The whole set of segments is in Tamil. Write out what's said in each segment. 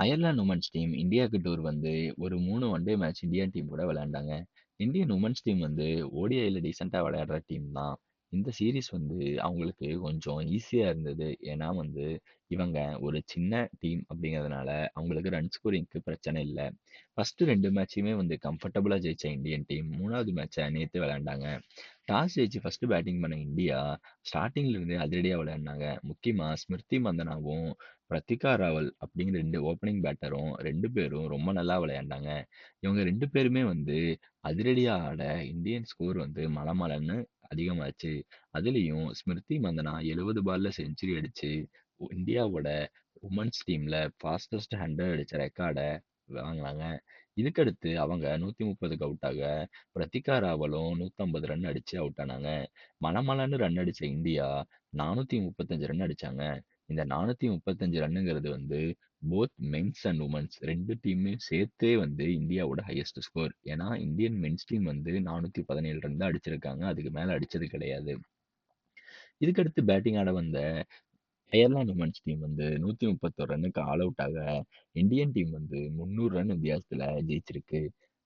அயர்லாந்து உமன்ஸ் டீம் இந்தியாவுக்கு டூர் வந்து ஒரு 3 one day match Indian team கூட விளையாண்டாங்க. இந்தியன் உமன்ஸ் டீம் வந்து ஓடிஐல டீசென்ட்டா விளையாடுற டீம் தான். இந்த சீரிஸ் வந்து அவங்களுக்கு கொஞ்சம் ஈஸியா இருந்தது. ஏன்னா வந்து இவங்க ஒரு சின்ன டீம் அப்படிங்கிறதுனால அவங்களுக்கு ரன் ஸ்கோரிங்க்கு பிரச்சனை இல்லை ஃபர்ஸ்ட் ரெண்டு மேட்சையுமே வந்து கம்ஃபர்டபுளா ஜெயிச்ச இந்தியன் டீம் மூணாவது மேட்சை நேற்று விளையாண்டாங்க. டாஸ் ஜெயிச்சு ஃபர்ஸ்ட் பேட்டிங் பண்ண இந்தியா ஸ்டார்டிங்லேருந்து அதிரடியாக அதிரடியா முக்கியமாக முக்கியமா ஸ்மிருதி மந்தனாவும், பிரத்திகா ராவல் அப்படிங்கிற ரெண்டு ஓப்பனிங் பேட்டரும் ரெண்டு பேரும் ரொம்ப நல்லா விளையாண்டாங்க. இவங்க ரெண்டு பேருமே வந்து அதிரடியா ஆட இந்தியன் ஸ்கோர் வந்து மலமலன்னு அதிகமாச்சு. அதுலேயும் ஸ்மிருதி மந்தனா 70 பால்ல செஞ்சுரி அடிச்சு இந்தியாவோட உமன்ஸ் டீம்ல ஃபாஸ்டஸ்ட் 100 அடிச்ச ரெக்கார்டை வாங்குனாங்க. இதுக்கடுத்து அவங்க 130க்கு அவுட் ஆக, பிரத்திகா ராவலும் 150 ரன் அடிச்சு அவுட் ஆனாங்க. மளமளன்னு ரன் அடிச்ச இந்தியா 435 ரன் அடிச்சாங்க. இந்த 435 ரன்னுங்கிறது வந்து போத் மென்ஸ் அண்ட் உமன்ஸ் 2 டீமையும் சேர்த்தே வந்து இந்தியாவோட ஹையஸ்ட் ஸ்கோர். ஏன்னா இந்தியன் மென்ஸ் டீம் வந்து 417 ரன் தான் அடிச்சிருக்காங்க. அதுக்கு மேல அடிச்சது கிடையாது. இதுக்கடுத்து பேட்டிங் ஆட வந்த அயர்லாந்து உமன்ஸ் டீம் வந்து 131 ரன்னுக்கு ஆல் அவுட் ஆக, இந்தியன் டீம் வந்து 300 ரன் வித்தியாசத்துல ஜெயிச்சிருக்கு.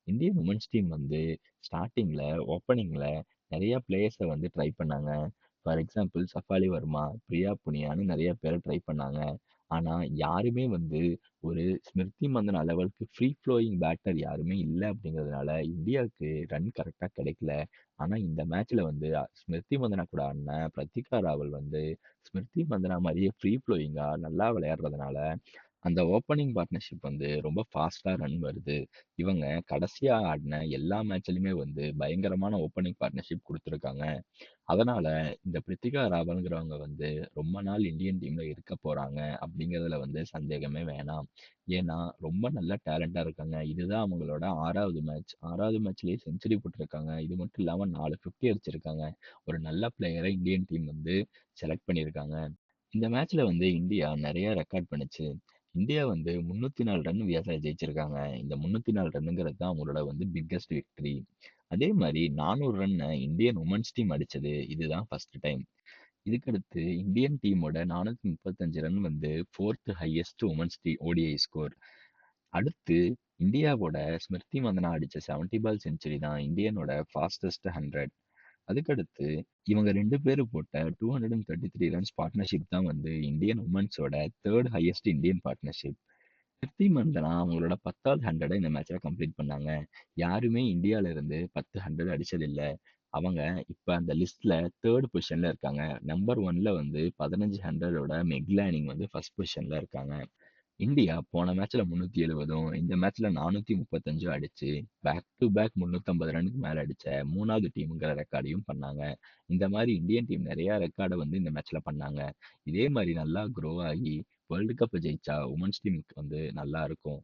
இந்தியன் உமன்ஸ் டீம் வந்து ஸ்டார்டிங்கில் ஓப்பனிங்ல நிறையா பிளேயர்ஸ வந்து ட்ரை பண்ணாங்க. ஃபார் எக்ஸாம்பிள் சஃபாலி வர்மா, பிரியா புனியான்னு நிறைய பேர ட்ரை பண்ணாங்க. ஆனா யாருமே வந்து ஒரு ஸ்மிருதி மந்தனா லெவலுக்கு ஃப்ரீ ஃப்ளோயிங் பேட்டர் யாருமே இல்ல அப்படிங்கிறதுனால இந்தியாவுக்கு ரன் கரெக்ட்டா கிடைக்கல. ஆனா இந்த மேட்ச்ல வந்து ஸ்மிருதி மந்தனா கூட ஆடுன பிரத்திகா ராவல் வந்து ஸ்மிருதி மந்தனா மாரியே ஃப்ரீ ஃப்ளோயிங்கா நல்லா விளையாடுறதுனால, அந்த ஓப்பனிங் பார்ட்னர்ஷிப் வந்து ரொம்ப ஃபாஸ்ட்டா ரன் வருது. இவங்க கடைசியா ஆடுன எல்லா மேட்ச்லயுமே வந்து பயங்கரமான ஓப்பனிங் பார்ட்னர்ஷிப் குடுத்துருக்காங்க. அதனால இந்த பிரித்திகா ராவல்ங்கிறவங்க வந்து ரொம்ப நாள் இந்தியன் டீம்ல இருக்க போறாங்க அப்படிங்கிறதுல வந்து சந்தேகமே வேணாம். ஏன்னா ரொம்ப நல்ல டேலண்டா இருக்காங்க. இதுதான் அவங்களோட 6வது மேட்ச். 6வது மேட்ச்லயே செஞ்சுரி போட்டிருக்காங்க. இது மட்டும் இல்லாம 4 50 அடிச்சிருக்காங்க. ஒரு நல்ல பிளேயர இந்தியன் டீம் வந்து செலக்ட் பண்ணியிருக்காங்க. இந்த மேட்ச்ல வந்து இந்தியா நெறைய ரெக்கார்ட் பண்ணுச்சு. இந்தியா வந்து 304 ரன் வித்தியாசத்துல ஜெயிச்சிருக்காங்க. இந்த 304 ரன்னுங்கிறது தான் அவங்களோட வந்து பிக்கஸ்ட் விக்டரி. அதே மாரி 400 ரன்ன இந்தியன் உமன்ஸ் டீம் அடிச்சது இதுதான் ஃபர்ஸ்ட் டைம். இதுக்கடுத்து இந்தியன் டீமோட 435 ரன் வந்து 4த் highest women's the ODI score. அடுத்து இந்தியாவோட ஸ்மிருதி மந்தனா அடிச்ச 70 பால் செஞ்சுரி தான் இந்தியனோட ஃபாஸ்டஸ்ட் 100. அதுக்கடுத்து இவங்க 2 பேரும் போட்ட 233 ரன்ஸ் பார்ட்னர்ஷிப் தான் வந்து இந்தியன் உமன்ஸோட 3 highest Indian partnership. Smriti Mandhana அவங்களோட 10வது 100 இந்த மேட்ச்ல கம்ப்ளீட் பண்ணாங்க. யாருமே இந்தியால இருந்து 10 100 அடிச்சதில்ல. அவங்க இப்ப அந்த லிஸ்ட்ல 3 பொசிஷன்ல இருக்காங்க. நம்பர் 1ல வந்து 15 100ஓட மெக்லேனிங் வந்து ஃபர்ஸ்ட் பொசிஷன்ல இருக்காங்க. இந்தியா போன மேட்ச்ல 370ம், இந்த மேட்ச்ல 435ம் அடிச்சு பேக் டூ பேக் 350 ரன்னுக்கு மேல அடிச்ச மூணாவது டீமுங்கிற ரெக்கார்டையும் பண்ணாங்க. இந்த மாதிரி இந்தியன் டீம் நிறைய ரெக்கார்டை வந்து இந்த மேட்ச்ல பண்ணாங்க. இதே மாதிரி நல்லா குரோ ஆகி வேர்ல்டு கப் ஜெயிச்சா உமன்ஸ் டீமுக்கு வந்து நல்லா இருக்கும்.